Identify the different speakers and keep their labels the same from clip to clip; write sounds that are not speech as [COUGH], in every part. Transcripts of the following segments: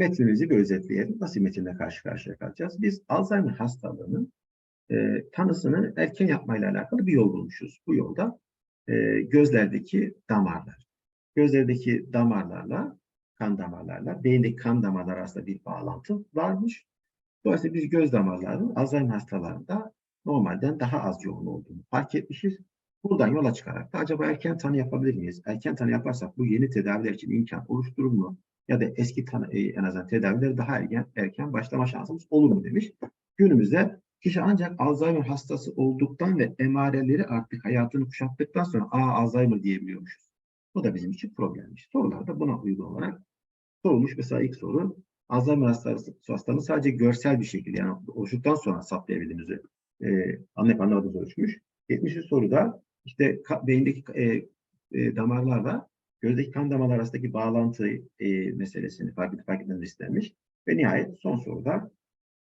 Speaker 1: Metnimizi bir özetleyelim. Nasıl metinle karşı karşıya kalacağız? Biz Alzheimer hastalığının e, tanısını erken yapmayla alakalı bir yol bulmuşuz. Bu yolda e, gözlerdeki damarlar. Gözlerdeki damarlarla, kan damarlarla, beyindeki kan damarlar arasında bir bağlantı varmış. Dolayısıyla biz göz damarlarının Alzheimer hastalarında normalden daha az yoğun olduğunu fark etmişiz. Buradan yola çıkarak da acaba erken tanı yapabilir miyiz? Erken tanı yaparsak bu yeni tedaviler için imkan oluşturur mu? Ya da eski e, en azından tedavileri daha erken, erken başlama şansımız olur mu demiş. Günümüzde kişi ancak Alzheimer hastası olduktan ve emareleri artık hayatını kuşattıktan sonra aa Alzheimer diyebiliyormuşuz. Bu da bizim için problemmiş. Sorular da buna uygun olarak sorulmuş. Mesela ilk soru Alzheimer hastası, hastalığını sadece görsel bir şekilde yani oluştuktan sonra saptayabildiğimizi e, anlayıp anlamadığımız ölçmüş. 70. soruda işte beyindeki e, e, damarlarla gözdeki kan damarlar arasındaki bağlantı e, meselesini fark fark etmemiz istenmiş. Ve nihayet son soruda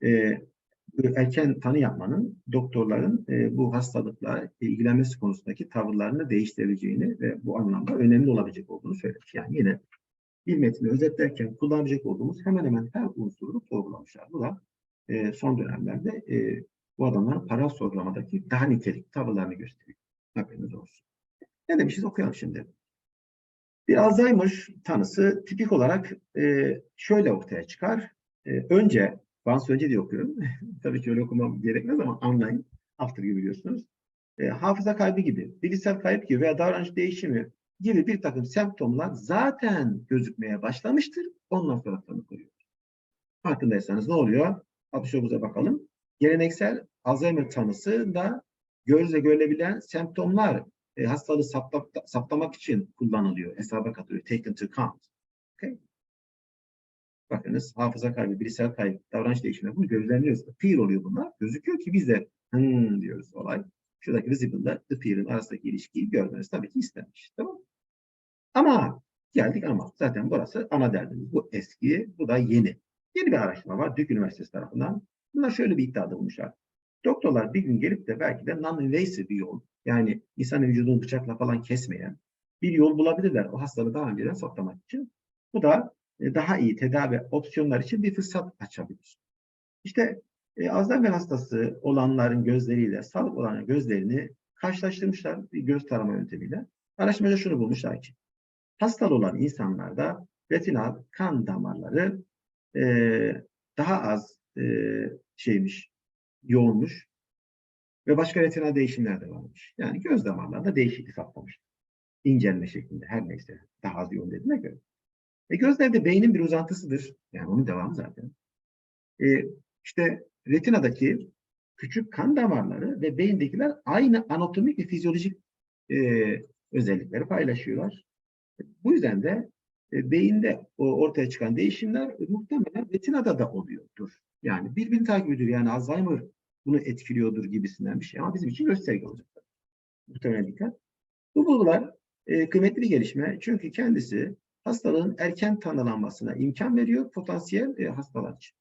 Speaker 1: e, erken tanı yapmanın doktorların e, bu hastalıkla ilgilenmesi konusundaki tavırlarını değiştirebileceğini ve bu anlamda önemli olabilecek olduğunu söylemiş. Yani yine bir metni özetlerken kullanabilecek olduğumuz hemen hemen her unsuru sorgulamışlar. Bu da e, son dönemlerde e, bu adamların para sorgulamadaki daha nitelik tavırlarını gösteriyor. Haberiniz olsun. Ne demişiz okuyalım şimdi. Bir Alzheimer tanısı tipik olarak e, şöyle ortaya çıkar. E, önce, Vans önce diye okuyorum. [LAUGHS] Tabii ki öyle okumam gerekmez ama anlayın. After gibi biliyorsunuz. E, hafıza kaybı gibi, bilişsel kayıp gibi veya davranış değişimi gibi bir takım semptomlar zaten gözükmeye başlamıştır. Ondan sonra tanı koyuyor. Farkındaysanız ne oluyor? 69'a bakalım. Geleneksel Alzheimer tanısı da gözle görülebilen semptomlar e, hastalığı sapta, saptamak için kullanılıyor. Hesaba katılıyor. Taken to count. Okay. Bakınız hafıza kaybı, bilişsel kaybı, davranış değişimi bunu gözlemliyoruz. Appear oluyor bunlar. Gözüküyor ki biz de hmm diyoruz olay. Şuradaki visible ile appear'ın arasındaki ilişkiyi görmeniz tabii ki istenmiş. Tamam Ama geldik ama zaten burası ana derdimiz. Bu eski, bu da yeni. Yeni bir araştırma var Duke Üniversitesi tarafından. Bunlar şöyle bir iddiada bulmuşlar. Doktorlar bir gün gelip de belki de non-invasive bir yol, yani insan vücudunu bıçakla falan kesmeyen bir yol bulabilirler o hastalığı daha önceden saptamak için. Bu da e, daha iyi tedavi opsiyonlar için bir fırsat açabilir. İşte e, Alzheimer hastası olanların gözleriyle sağlık olanların gözlerini karşılaştırmışlar bir göz tarama yöntemiyle. Araştırmacı şunu bulmuşlar ki hastalı olan insanlarda retinal kan damarları e, daha az e, şeymiş, yoğunmuş ve başka retinal değişimler de varmış. Yani göz damarlarında değişiklik saptamış. İncelme şeklinde her neyse daha az yoğun dediğine göre. E gözler de beynin bir uzantısıdır. Yani onun devamı zaten. E, işte retinadaki küçük kan damarları ve beyindekiler aynı anatomik ve fizyolojik e, özellikleri paylaşıyorlar. Bu yüzden de e, beyinde o ortaya çıkan değişimler muhtemelen retinada da oluyordur. Yani birbirini takip ediyor. Yani Alzheimer bunu etkiliyordur gibisinden bir şey. Ama bizim için gösterge olacak. Muhtemelen dikkat. Bu bulgular e, kıymetli bir gelişme. Çünkü kendisi hastalığın erken tanılanmasına imkan veriyor potansiyel e, hastalar için.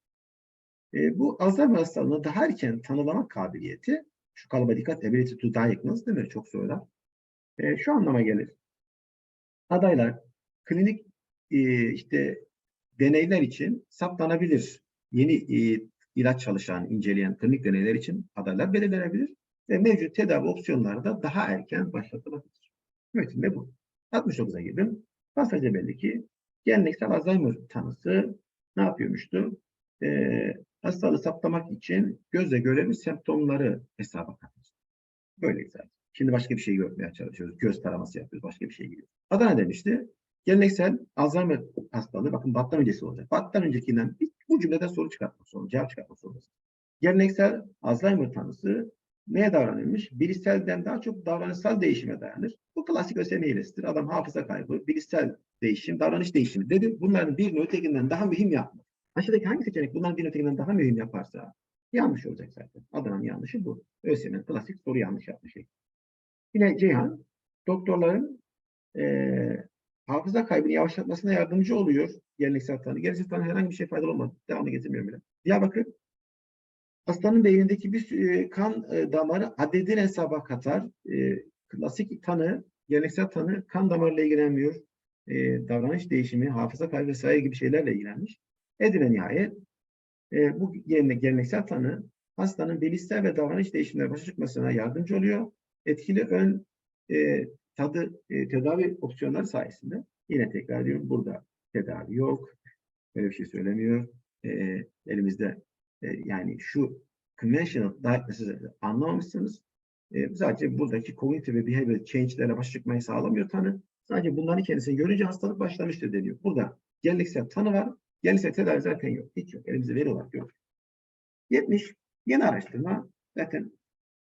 Speaker 1: E, bu Alzheimer hastalığını daha erken tanılama kabiliyeti, şu kalıba dikkat, ability to diagnose değil? Çok söyler. E, şu anlama gelir. Adaylar klinik e, işte deneyler için saptanabilir. Yeni e, ilaç çalışan, inceleyen klinik deneyler için adaylar belirlenebilir ve mevcut tedavi opsiyonları da daha erken başlatılabilir. Metinde bu. 69'a girdim. Pasaja belli ki geleneksel Alzheimer tanısı ne yapıyormuştu? Ee, hastalığı saptamak için gözle görevli semptomları hesaba katmış. Böyle güzel. Şimdi başka bir şey görmeye çalışıyoruz. Göz taraması yapıyoruz. Başka bir şey giriyor. Adana demişti. Geleneksel Alzheimer hastalığı bakın battan öncesi olacak. Battan öncekinden bir, bu cümleden soru çıkartmak zorunda. Cevap çıkartmak zorundasın. Geleneksel Alzheimer tanısı neye davranılmış? Bilişselden daha çok davranışsal değişime dayanır. Bu klasik ÖSYM hilesidir. Adam hafıza kaybı, bilişsel değişim, davranış değişimi dedi. Bunların birini ötekinden daha mühim yapmak. Aşağıdaki hangi seçenek bunların birini ötekinden daha mühim yaparsa yanlış olacak zaten. Adana'nın yanlışı bu. ÖSYM'nin klasik soru yanlış yapmış şey. Yine Ceyhan, doktorların e, hafıza kaybını yavaşlatmasına yardımcı oluyor. Geleneksel tanı. Geleneksel tanı herhangi bir şey faydalı olmadı. Devamlı getirmiyorum bile. Diyarbakır, hastanın beynindeki bir e, kan e, damarı adedini hesaba katar. E, klasik tanı, geleneksel tanı kan damarıyla ilgilenmiyor. Davranış değişimi, hafıza kaybı vesaire gibi şeylerle ilgilenmiş. Edirne nihayet bu geleneksel tanı hastanın bilişsel ve davranış değişimleri başa çıkmasına yardımcı oluyor. Etkili ön e, tadı e, tedavi opsiyonları sayesinde yine tekrar ediyorum burada tedavi yok. Böyle bir şey söylemiyor. E, elimizde e, yani şu conventional diagnosis'i anlamamışsınız. E, sadece buradaki cognitive ve behavioral change'lere başa çıkmayı sağlamıyor tanı. Sadece bunların kendisini görünce hastalık başlamıştır deniyor. Burada geleneksel tanı var. Geleneksel tedavi zaten yok. Hiç yok. Elimizde veri olarak yok. 70. Yeni araştırma zaten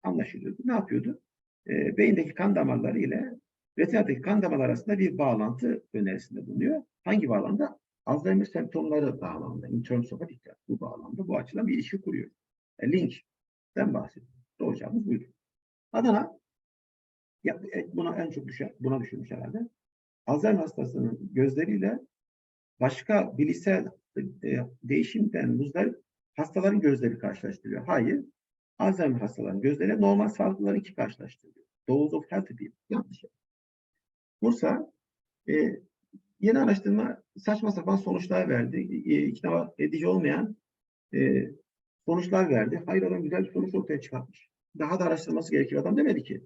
Speaker 1: anlaşılıyordu. Ne yapıyordu? E, beyindeki kan damarları ile retinadaki kan damarları arasında bir bağlantı önerisinde bulunuyor. Hangi bağlamda? Alzheimer semptomları bağlamında. In terms of dikkat. Bu bağlamda bu açıdan bir ilişki kuruyor. E, linkten bahsediyor. Doğru cevabımız buydu. Adana ya, e, buna en çok düşen, buna düşünmüş herhalde. Alzheimer hastasının gözleriyle başka bilişsel e, değişimden muzdarip hastaların gözleri karşılaştırıyor. Hayır. Alzheimer hastaların gözleri normal sağlıklıların iki karşılaştırıyor. Those of healthy people. Yanlış. Bursa e, yeni araştırma saçma sapan sonuçlar verdi. E, ikna edici olmayan e, sonuçlar verdi. Hayır adam güzel bir sonuç ortaya çıkartmış. Daha da araştırması gerekir adam demedi ki.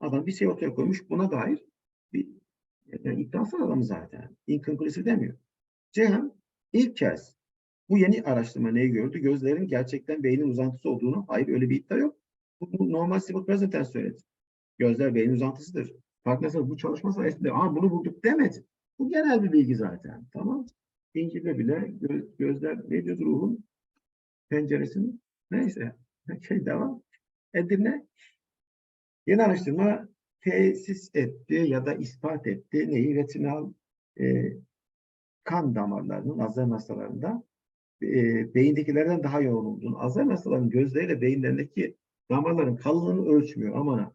Speaker 1: Adam bir şey ortaya koymuş buna dair bir yani iddiasal adam zaten. Inconclusive demiyor. Ceyhan ilk kez bu yeni araştırma neyi gördü? Gözlerin gerçekten beynin uzantısı olduğunu. Hayır öyle bir iddia yok. Bu normal present tense söyledi. Gözler beynin uzantısıdır. Farkındaysanız bu çalışma sayesinde Aa, bunu bulduk demedi. Bu genel bir bilgi zaten. Tamam. İncil'de bile göz, gözler ne diyor ruhun penceresinin neyse şey devam. Edirne yeni araştırma tesis etti ya da ispat etti neyi retinal e, kan damarlarının Alzheimer hastalarında e, beyindekilerden daha yoğun olduğunu, Alzheimer hastalarının gözleriyle beyinlerindeki damarların kalınlığını ölçmüyor ama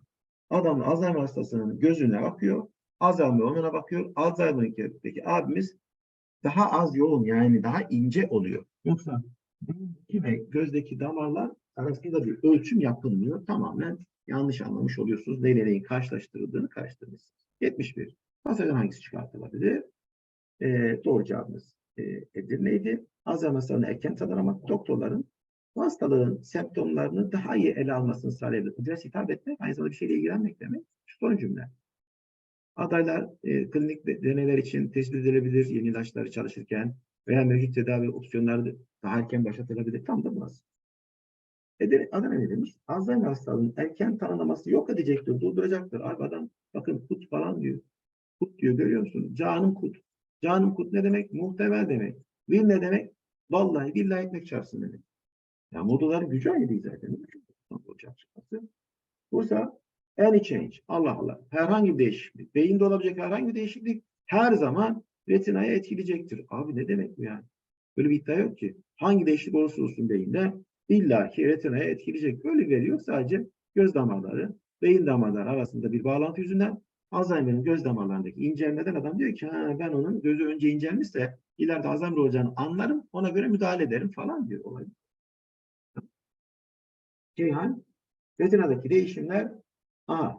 Speaker 1: adam Alzheimer hastasının gözüne bakıyor, Alzheimer ona bakıyor, Alzheimer'daki abimiz daha az yoğun yani daha ince oluyor. Yoksa beyindeki ve gözdeki damarlar arasında bir ölçüm yapılmıyor. Tamamen yanlış anlamış oluyorsunuz. Neyle karşılaştırıldığını karıştırmışsınız. 71. Pasajdan hangisi çıkartılabilir? E, doğru cevabımız e, Edirne'ydi. Alzheimer hastalarını erken tanımak doktorların bu hastalığın semptomlarını daha iyi ele almasını sağlayabilir. Adres hitap etmek aynı zamanda bir şeyle ilgilenmek demek. Şu son cümle. Adaylar e, klinik deneyler için tespit edilebilir yeni ilaçları çalışırken veya mevcut tedavi opsiyonları daha erken başlatılabilir. Tam da burası. Eder, Adana ne demiş? Alzheimer hastalığının erken tanımlaması yok edecektir, durduracaktır. Abi adam bakın kut falan diyor. Kut diyor görüyor musun? Canım kut. Canım kut ne demek? Muhtemel demek. Will ne demek? Vallahi billahi ekmek çarpsın demek. Ya modaların gücü aynı değil zaten. Bursa any change. Allah Allah. Herhangi bir değişiklik. Beyinde olabilecek herhangi bir değişiklik her zaman retinaya etkileyecektir. Abi ne demek bu yani? Böyle bir iddia yok ki. Hangi değişiklik olursa olsun beyinde illa ki retinaya etkileyecek. Böyle veriyor sadece göz damarları, beyin damarları arasında bir bağlantı yüzünden Alzheimer'in göz damarlarındaki incelmeden adam diyor ki ben onun gözü önce incelmişse ileride Alzheimer olacağını anlarım ona göre müdahale ederim falan diyor olay. Ceyhan retinadaki değişimler a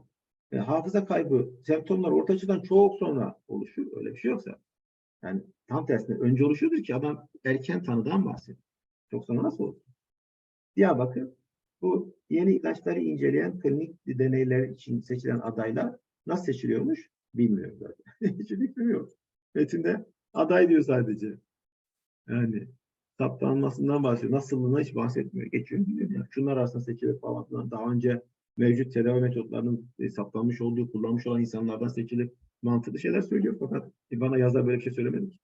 Speaker 1: e, hafıza kaybı semptomlar çıkan çok sonra oluşur. Öyle bir şey yoksa. Yani tam tersine önce oluşuyordur ki adam erken tanıdan bahsediyor. Çok sonra nasıl olur? Diğer bakın bu yeni ilaçları inceleyen klinik deneyler için seçilen adaylar nasıl seçiliyormuş bilmiyorum zaten. [LAUGHS] Hiç yok. Metinde aday diyor sadece. Yani saptanmasından bahsediyor. Nasıllığına hiç bahsetmiyor. Geçiyor gidiyor. Yani şunlar arasında seçilir falan. Daha önce mevcut tedavi metotlarının e, saptanmış olduğu, kullanmış olan insanlardan seçilip mantıklı şeyler söylüyor. Fakat bana yazar böyle bir şey söylemedi ki.